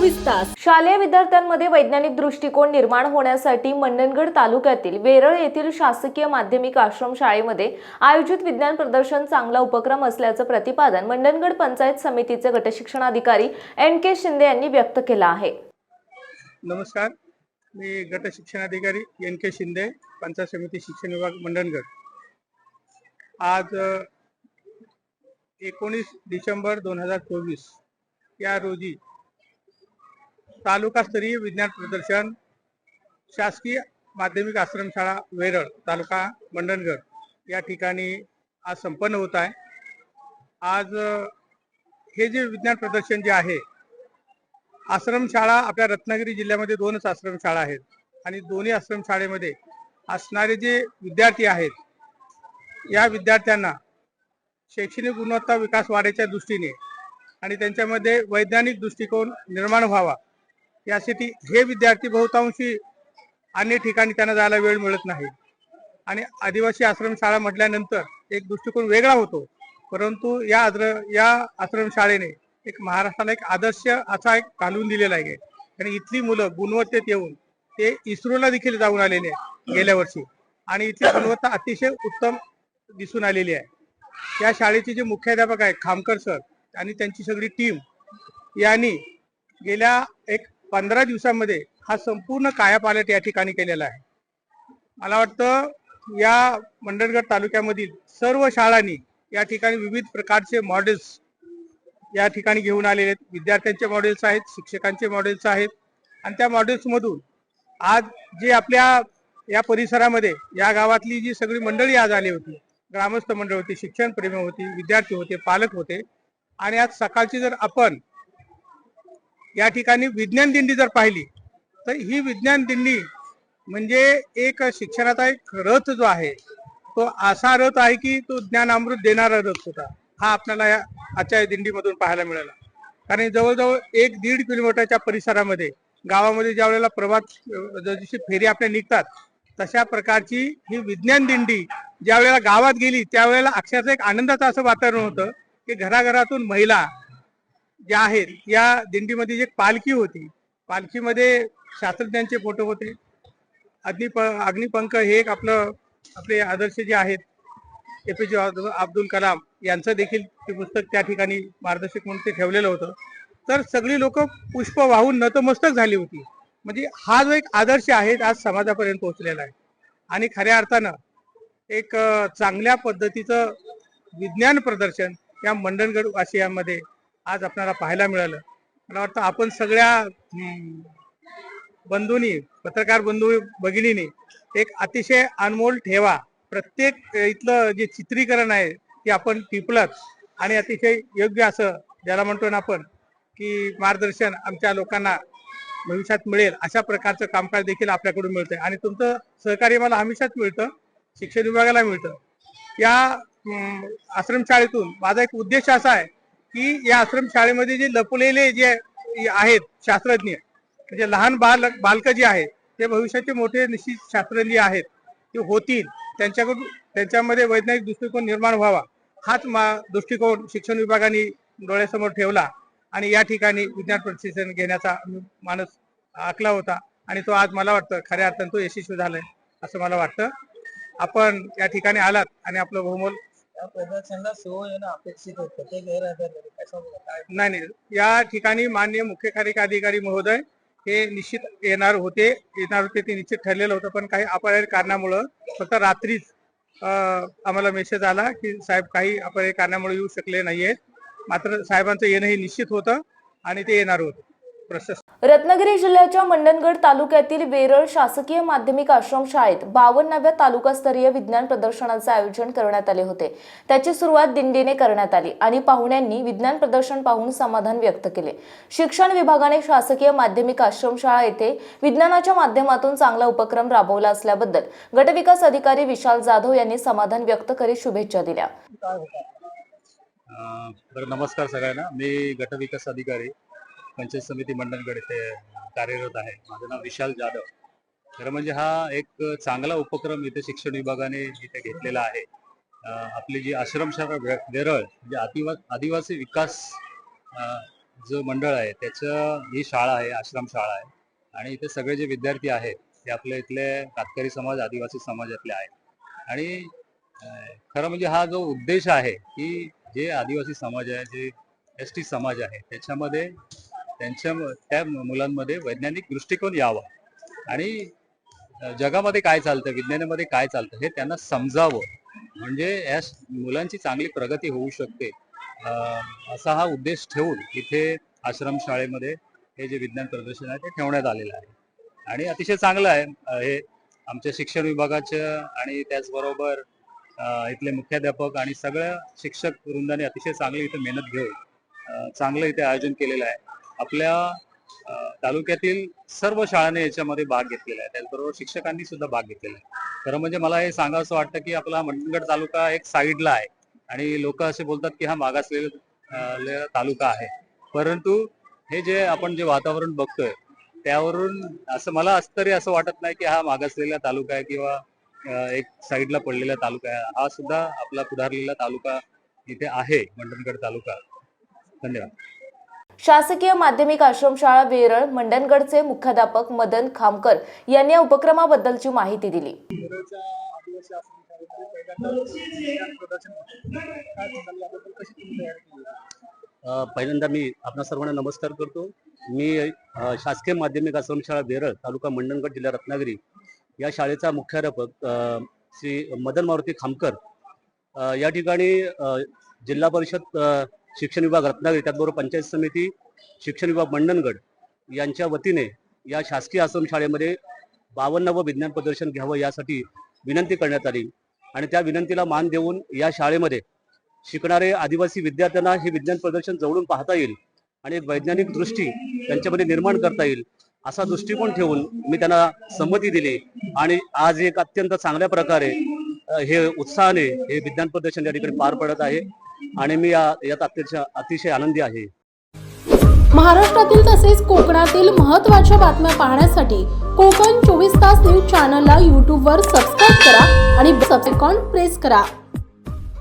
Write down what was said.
विकास शालेय विद्यार्थ्यांमध्ये वैज्ञानिक दृष्टिकोन निर्माण होण्यासाठी मंडणगड तालुक्यातील वेरळ येथील शासकीय माध्यमिक आश्रम शाळेमध्ये आयोजित विज्ञान प्रदर्शन चांगला उपक्रम असल्याचं प्रतिपादन मंडणगड पंचायत समितीचे गटशिक्षणाधिकारी एन के शिंदे यांनी व्यक्त केलं आहे. नमस्कार. मी गटशिक्षणाधिकारी एन के शिंदे पंचायत समिती शिक्षण विभाग मंडणगड आज एकोणीस डिसेंबर दोन हजार चोवीस या रोजी तालुकास्तरीय विज्ञान प्रदर्शन शासकीय माध्यमिक आश्रमशाळा वेरळ तालुका मंडणगड. या ठिकाणी आज संपन्न होत आहे. आज हे जे विज्ञान प्रदर्शन जे आहे आश्रमशाळा आपल्या रत्नागिरी जिल्ह्यामध्ये दोनच आश्रमशाळा आहेत. आणि दोन्ही आश्रमशाळेमध्ये असणारे जे विद्यार्थी आहेत या विद्यार्थ्यांना शैक्षणिक गुणवत्ता विकास वाढीच्या दृष्टीने आणि त्यांच्यामध्ये वैज्ञानिक दृष्टिकोन निर्माण व्हावा यासाठी हे विद्यार्थी बहुतांशी अन्य ठिकाणी त्यांना जायला वेळ मिळत नाही. आणि आदिवासी आश्रमशाळा म्हटल्यानंतर एक दृष्टिकोन वेगळा होतो. परंतु या आद्र या आश्रमशाळेने एक महाराष्ट्राला एक आदर्श असा एक घालून दिलेला आहे. आणि इथली मुलं गुणवत्तेत येऊन ते इस्रोला देखील जाऊन आलेले आहे गेल्या वर्षी. आणि इथली गुणवत्ता अतिशय उत्तम दिसून आलेली आहे. या शाळेचे जे मुख्याध्यापक आहेत खामकर सर आणि त्यांची सगळी टीम यांनी गेल्या एक पंधरा दिवसामध्ये हा संपूर्ण कायापालट या ठिकाणी केलेला आहे. मला वाटतं या मंडणगड तालुक्यामधील सर्व शाळांनी या ठिकाणी विविध प्रकारचे मॉडेल्स या ठिकाणी घेऊन आलेले आहेत. विद्यार्थ्यांचे मॉडेल्स आहेत शिक्षकांचे मॉडेल्स आहेत. आणि त्या मॉडेल्समधून आज जे आपल्या या परिसरामध्ये या गावातली जी सगळी मंडळी आज आली होती ग्रामस्थ मंडळ होती शिक्षणप्रेमी होती विद्यार्थी होते पालक होते. आणि आज सकाळची जर आपण या ठिकाणी विज्ञान दिंडी जर पाहिली तर ही विज्ञान दिंडी म्हणजे एक शिक्षणाचा एक रथ जो आहे तो असा रथ आहे की तो ज्ञानामृत देणारा रथ होता हा आपल्याला या आजच्या दिंडीमधून पाहायला मिळाला. कारण जवळजवळ एक दीड किलोमीटरच्या परिसरामध्ये गावामध्ये ज्या वेळेला प्रभात जशी फेरी आपल्या निघतात तशा प्रकारची ही विज्ञान दिंडी ज्या वेळेला गावात गेली त्यावेळेला अक्षरशः एक आनंदाचं असं वातावरण होतं की घराघरातून महिला ज्या आहेत या दिंडीमध्ये जी एक पालखी होती पालखीमध्ये शास्त्रज्ञांचे फोटो होते. अग्निप अग्निपंख हे एक आपलं आपले आदर्श जे आहेत ए पी जे अब्दुल कलाम यांचं देखील ते पुस्तक त्या ठिकाणी मार्गदर्शक म्हणून ते ठेवलेलं होतं. तर सगळी लोक पुष्प वाहून नतमस्तक झाली होती. म्हणजे हा जो एक आदर्श आहे आज समाजापर्यंत पोहोचलेला आहे. आणि खऱ्या अर्थानं एक चांगल्या पद्धतीचं विज्ञान प्रदर्शन या मंडणगड वासियांमध्ये आज आपल्याला पाहायला मिळालं. मला वाटतं आपण सगळ्या बंधूंनी पत्रकार बंधू भगिनींनी एक अतिशय अनमोल ठेवा. प्रत्येक इथलं जे चित्रीकरण आहे ते आपण टिपलंच आणि अतिशय योग्य असं ज्याला म्हणतो ना आपण की मार्गदर्शन आमच्या लोकांना भविष्यात मिळेल अशा प्रकारचं कामकाज देखील आपल्याकडून मिळतंय. आणि तुमचं सहकार्य मला हमेशाच मिळतं शिक्षण विभागाला मिळतं. या आश्रमशाळेतून माझा एक उद्देश असा आहे की या आश्रमशाळेमध्ये जे लपलेले जे आहेत शास्त्रज्ञ म्हणजे लहान बाल बालकं जे आहेत ते भविष्याचे मोठे निश्चित शास्त्रज्ञ आहेत ते होतील. त्यांच्याकडून त्यांच्यामध्ये वैज्ञानिक दृष्टिकोन निर्माण व्हावा. हाच मा दृष्टिकोन शिक्षण विभागाने डोळ्यासमोर ठेवला आणि या ठिकाणी विज्ञान प्रशिक्षण घेण्याचा माणूस आखला होता आणि तो आज मला वाटतं खऱ्या अर्थानं तो यशस्वी झालाय असं मला वाटतं. आपण या ठिकाणी आलात आणि आपलं बहुमोल या प्रदर्शनाला येणं अपेक्षित होतं ते गैरहजर कशामुळे? काय? नाही नाही. या ठिकाणी माननीय मुख्य कार्यकारी अधिकारी महोदय हे निश्चित येणार होते येणार होते ते निश्चित ठरलेलं होतं पण काही अपरिहार्य कारणामुळं फक्त रात्रीच आम्हाला मेसेज आला की साहेब काही अपरिहार्य कारणामुळे येऊ शकले नाहीयेत. मात्र साहेबांचं येणं हे निश्चित होतं आणि ते येणार होतं. प्रशासन रत्नागिरी जिल्ह्याच्या मंडणगड तालुक्यातील वेरळ शासकीय माध्यमिक आश्रमशाळेत बावन्नाव्या तालुकास्तरीय विज्ञान प्रदर्शनाचे आयोजन करण्यात आले होते. त्याची सुरुवात दिंडीने करण्यात आली आणि पाहुण्यांनी विज्ञान प्रदर्शन पाहून समाधान व्यक्त केले. शिक्षण विभागाने शासकीय माध्यमिक आश्रमशाळा येथे विज्ञानाच्या माध्यमातून चांगला उपक्रम राबवला असल्याबद्दल गटविकास अधिकारी विशाल जाधव यांनी समाधान व्यक्त करीत शुभेच्छा दिल्या. नमस्कार सगळ्यांना. मी गटविकास अधिकारी पंचायत समिती मंडणगड इथे कार्यरत आहे. माझं नाव विशाल जाधव. खरं म्हणजे हा एक चांगला उपक्रम इथे शिक्षण विभागाने इथे घेतलेला आहे. आपली जी आश्रमशाळा वे- वेरळ म्हणजे आदिवा आदिवासी विकास जो मंडळ आहे त्याचं ही शाळा आहे आश्रम शाळा आहे. आणि इथे सगळे जे विद्यार्थी आहेत ते आपले इथले कातकरी समाज आदिवासी समाजातले आहेत. आणि खरं म्हणजे हा जो उद्देश आहे की जे आदिवासी समाज आहे जे एस टी समाज आहे त्याच्यामध्ये त्यांच्या त्या मुलांमध्ये वैज्ञानिक दृष्टिकोन यावा. आणि जगामध्ये काय चालतं विज्ञानामध्ये काय चालतं हे त्यांना समजावं. म्हणजे या मुलांची चांगली प्रगती होऊ शकते. असा हा उद्देश ठेवून इथे आश्रम शाळेमध्ये हे जे विज्ञान प्रदर्शन आहे ते ठेवण्यात आलेलं आहे. आणि अतिशय चांगलं आहे हे आमच्या शिक्षण विभागाच्या आणि त्याचबरोबर इथले मुख्याध्यापक आणि सगळ्या शिक्षक वृंदाने अतिशय चांगली इथे मेहनत घेऊन चांगलं इथे आयोजन केलेलं आहे. आपल्या तालुक्यातील सर्व शाळांनी याच्यामध्ये भाग घेतलेला आहे. त्याचबरोबर शिक्षकांनी सुद्धा भाग घेतलेला आहे. खरं म्हणजे मला हे सांगावं असं वाटतं की आपला मंडणगड तालुका एक साईडला आहे. आणि लोक असे बोलतात की हा मागासलेला तालुका आहे. परंतु हे जे आपण जे वातावरण बघतोय त्यावरून असं मला असं तरी असं वाटत नाही की हा मागासलेला तालुका आहे किंवा एक साईडला पडलेला तालुका आहे. हा सुद्धा आपला पुढारलेला तालुका इथे आहे मंडणगड तालुका. धन्यवाद. शासकीय माध्यमिक आश्रमशाळा वेरळ मंडणगडचे मुख्याध्यापक मदन खामकर यांनी या उपक्रमाबद्दलची माहिती दिली. पहिल्यांदा मी आपणा सर्वांना नमस्कार करतो. मी शासकीय माध्यमिक आश्रमशाळा बेरळ तालुका मंडणगड जिल्हा रत्नागिरी या शाळेचा मुख्याध्यापक श्री मदन मारुती खामकर या ठिकाणी जिल्हा परिषद शिक्षण विभाग रत्नागिरी त्याचबरोबर पंचायत समिती शिक्षण विभाग मंडणगड यांच्या वतीने या शासकीय आश्रमशाळेमध्ये बावन्नावं विज्ञान प्रदर्शन घ्यावं यासाठी विनंती करण्यात आली. आणि त्या विनंतीला मान देऊन या शाळेमध्ये शिकणारे आदिवासी विद्यार्थ्यांना हे विज्ञान प्रदर्शन जवळून पाहता येईल आणि एक वैज्ञानिक दृष्टी त्यांच्यामध्ये निर्माण करता येईल असा दृष्टिकोन ठेवून मी त्यांना संमती दिली. आणि आज एक अत्यंत चांगल्या प्रकारे हे उत्साहाने हे विज्ञान प्रदर्शन या ठिकाणी पार पडत आहे. आणि मी यात अतिशय अतिशय आनंदी आहे. महाराष्ट्रातील तसेच कोकणातील महत्त्वाच्या बातम्या पाहण्यासाठी कोकण चोवीस तास न्यूज चॅनलला यूट्यूबवर सबस्क्राईब करा आणि बेल प्रेस करा.